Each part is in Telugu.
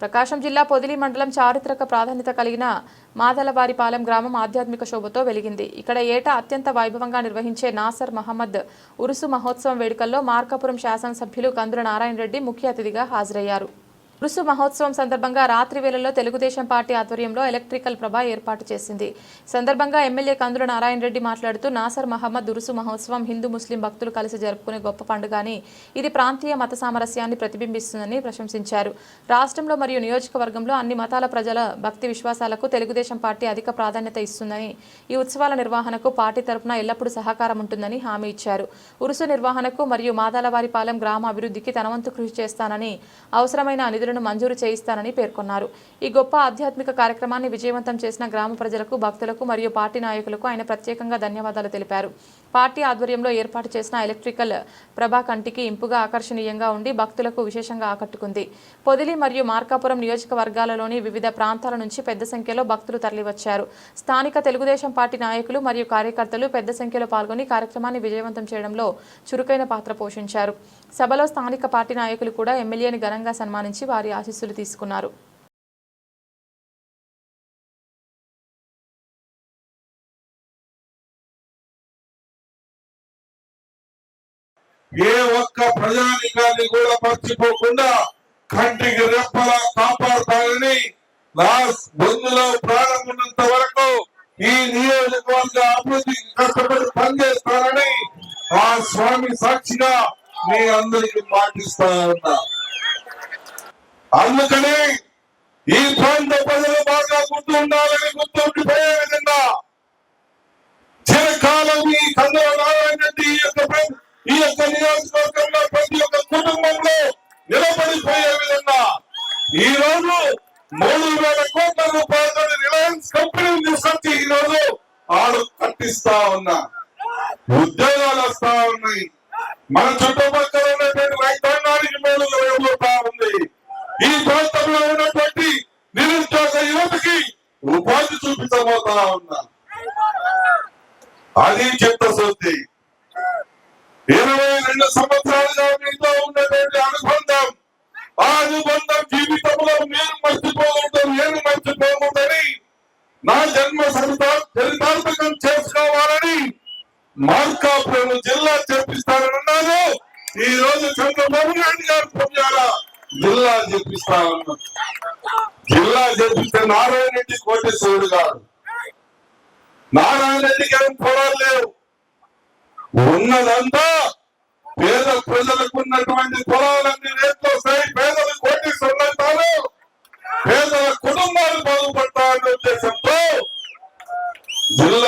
ప్రకాశం జిల్లా పొదిలి మండలం చారిత్రక ప్రాధాన్యత కలిగిన మాదలవారిపాలెం గ్రామం ఆధ్యాత్మిక శోభతో వెలిగింది. ఇక్కడ ఏటా అత్యంత వైభవంగా నిర్వహించే నాసర్ మహమ్మద్ ఉరుసు మహోత్సవం వేడుకల్లో మార్కాపురం శాసనసభ్యులు కందుల నారాయణ రెడ్డి ముఖ్య అతిథిగా హాజరయ్యారు. ఉరుసు మహోత్సవం సందర్భంగా రాత్రి వేళల్లో తెలుగుదేశం పార్టీ ఆధ్వర్యంలో ఎలక్ట్రికల్ ప్రభ ఏర్పాటు చేసింది. సందర్భంగా ఎమ్మెల్యే కందుల నారాయణ రెడ్డి మాట్లాడుతూ నాసర్ మహమ్మద్ ఉరుసు మహోత్సవం హిందూ ముస్లిం భక్తులు కలిసి జరుపుకునే గొప్ప పండుగ అని ఇది ప్రాంతీయ మత సామరస్యాన్ని ప్రతిబింబిస్తుందని ప్రశంసించారు. రాష్ట్రంలో మరియు నియోజకవర్గంలో అన్ని మతాల ప్రజల భక్తి విశ్వాసాలకు తెలుగుదేశం పార్టీ అధిక ప్రాధాన్యత ఇస్తుందని ఈ ఉత్సవాల నిర్వహణకు పార్టీ తరపున ఎల్లప్పుడూ సహకారం ఉంటుందని హామీ ఇచ్చారు. ఉరుసు నిర్వహణకు మరియు మాదాలవారిపాలెం గ్రామ అభివృద్ధికి తనవంతు కృషి చేస్తానని అవసరమైన నిధులను మంజూరు చేయిస్తానని పేర్కొన్నారు. ఈ గొప్ప ఆధ్యాత్మిక కార్యక్రమాన్ని విజయవంతం చేసిన గ్రామ ప్రజలకు భక్తులకు మరియు పార్టీ నాయకులకు ఆయన ప్రత్యేకంగా ధన్యవాదాలు తెలిపారు. పార్టీ ఆధ్వర్యంలో ఏర్పాటు చేసిన ఎలక్ట్రికల్ ప్రభా కంటికి ఇంపుగా ఆకర్షణీయంగా ఉండి భక్తులకు విశేషంగా ఆకట్టుకుంది. పొదిలి మరియు మార్కాపురం నియోజకవర్గాలలోని వివిధ ప్రాంతాల నుంచి పెద్ద సంఖ్యలో భక్తులు తరలివచ్చారు. స్థానిక తెలుగుదేశం పార్టీ నాయకులు మరియు కార్యకర్తలు పెద్ద సంఖ్యలో పాల్గొని కార్యక్రమాన్ని విజయవంతం చేయడంలో చురుకైన పాత్ర పోషించారు. సభలో స్థానిక పార్టీ నాయకులు కూడా ఎమ్మెల్యేని ఘనంగా సన్మానించి వారి ఆశీస్సులు తీసుకున్నారు. ఏ ఒక్క ప్రజానికాన్ని కూడా మర్చిపోకుండా కంటికి రెప్పలా కాపాడతారని లాస్ట్ బొందులో ప్రారంభమైనంత వరకు ఈ నియోజకవర్గ అభివృద్ధికి కష్టపడి పనిచేస్తారని ఆ స్వామి సాక్షిగా మీ అందరికి మాటిస్తా ఉన్నా. అందుకని ఈ ప్రాంత ప్రజలు బాగా గుర్తు ఉండాలని గుర్తుండిపోయే నిలబడిపోయే విధంగా ఈ రోజు మూడు వేల కోట్ల రూపాయలతో రిలయన్స్ కంపెనీని తీసుకొచ్చి ఈ రోజు ఆడు కట్టిస్తా ఉన్నా. ఉద్యోగాలు వస్తా ఉన్నాయి. మన చుట్టుపక్కల ఉన్నటువంటి రైతాంగానికి మేలు జరగబోతా ఉంది. ఈ ప్రాంతంలో ఉన్నటువంటి నిరుద్యోగ యువతకి ఉపాధి చూపించబోతా ఉన్నా. అది చిత్తశుద్ధి. ఇరవై రెండు సంవత్సరాలు మార్కాపురం జిల్లా చేపిస్తానన్నారు ఈ రోజు చంద్రబాబు నాయుడు గారు పొందారా జిల్లా చేపిస్తానన్నారు జిల్లా చేపిస్తే నారాయణ రెడ్డి కోటేశ్వరుడు గారు. నారాయణ రెడ్డికి ఏం పొలాలు లేవు ఉన్నదంతా పేద ప్రజలకు ఉన్నటువంటి పొలాలన్నీ రేట్లు వస్తాయి. పేదలు కోటీశ్వరులు పేదల కుటుంబాలు బాగుపడతారనే ఉద్దేశంతో జిల్లా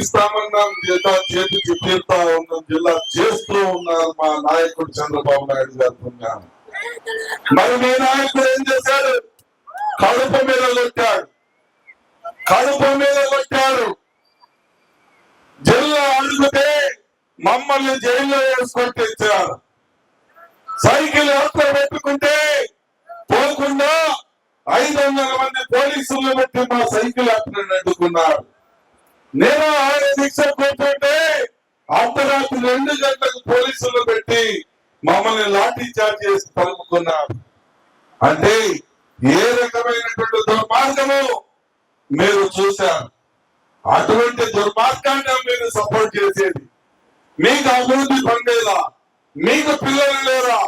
చేపిస్తామన్నాం జిల్లా చేతి తీరుతా ఉన్నాం జిల్లా చేస్తూ ఉన్నారు మా నాయకుడు చంద్రబాబు నాయుడు గారు మరి మీ నాయకుడు ఏం చేశాడు? కడుపు మీద కొట్టాడు. కడుపు మీద కొట్టాడు. జిల్లా అడిగితే మమ్మల్ని జైల్లో వేసుకొని తెచ్చారు సైకిల్ యాత్ర పెట్టుకుంటే పోకుండా ఐదు వందల మంది పోలీసులు పెట్టి మా సైకిల్ అక్కడ అడ్డుకున్నారు నేను ఆయన దీక్ష కూర్చుంటే అర్ధరాత్రి రెండు గంటలకు పోలీసులు పెట్టి మమ్మల్ని లాఠీ చార్జ్ చేసి తలుపుకున్నారు అంటే ఏ రకమైనటువంటి దుర్మార్గము మీరు చూశారు? అటువంటి దుర్మార్గాన్ని మీరు సపోర్ట్ చేసేది. మీకు అభివృద్ధి పండేదా మీకు పిల్లలు లేరా?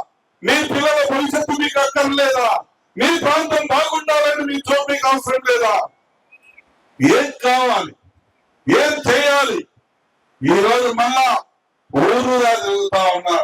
మీ పిల్లల భవిష్యత్తు మీకు అక్కర్లేదా? మీ ప్రాంతం బాగుండాలని మీ చోటు మీకు అవసరం లేదా? ఏం కావాలి? ఏం చేయాలి? ఈ రోజు మళ్ళా ఊరు తిరుగుతా ఉన్నారు.